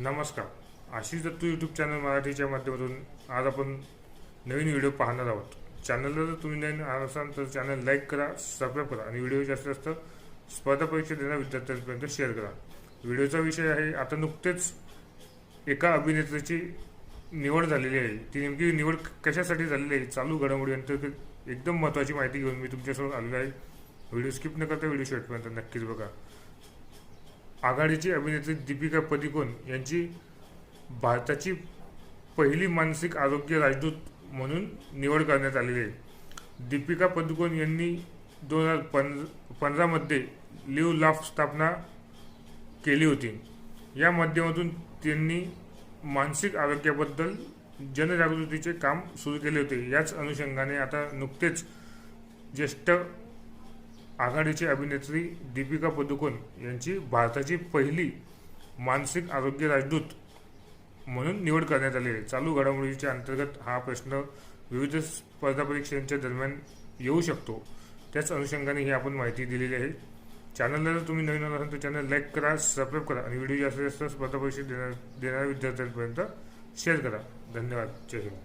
नमस्कार. Ashish Dattu YouTube channel मराठीच्या माध्यमातून आज आपण नवीन व्हिडिओ पाहणार आहोत. चॅनलला जर तुम्ही नवीन आला असाल तर चॅनल लाईक करा सबस्क्राईब करा आणि व्हिडिओ जास्तीत जास्त स्पर्धा परीक्षा देणाऱ्या विद्यार्थ्यांपर्यंत शेअर करा. व्हिडिओचा विषय आहे आता नुकतेच एका अभिनेत्रीची निवड झालेली आहे. ती नेमकी निवड कशासाठी झालेली आहे चालू घडामोडी अंतर्गत एकदम महत्त्वाची माहिती घेऊन मी तुमच्यासमोर आलेलो आहे. व्हिडिओ स्किप न करता व्हिडिओ शेवटपर्यंत नक्कीच बघा. आघाडीची अभिनेत्री दीपिका पदिकोन यांची भारताची पहिली मानसिक आरोग्य राजदूत म्हणून निवड करण्यात आलेली आहे. दीपिका पदुकोण यांनी दोन हजार पंध पंधरामध्ये लिव लाफ स्थापना केली होती. या माध्यमातून त्यांनी मानसिक आरोग्याबद्दल जनजागृतीचे काम सुरू केले होते. याच अनुषंगाने आता नुकतेच ज्येष्ठ आघाडीची अभिनेत्री दीपिका पदुकोण यांची भारताची पहिली मानसिक आरोग्य राजदूत म्हणून निवड करण्यात आली आहे. चालू घडामोडीच्या अंतर्गत हा प्रश्न विविध स्पर्धा परीक्षांच्या दरम्यान येऊ शकतो. त्याच अनुषंगाने ही आपण माहिती दिलेली आहे. चॅनलला जर तुम्ही नवीन असाल तर चॅनल लाईक करा सबस्क्राईब करा आणि व्हिडिओ जास्तीत जास्त स्पर्धा परीक्षा देणार देणाऱ्या विद्यार्थ्यांपर्यंत शेअर करा. धन्यवाद. जय हिंद.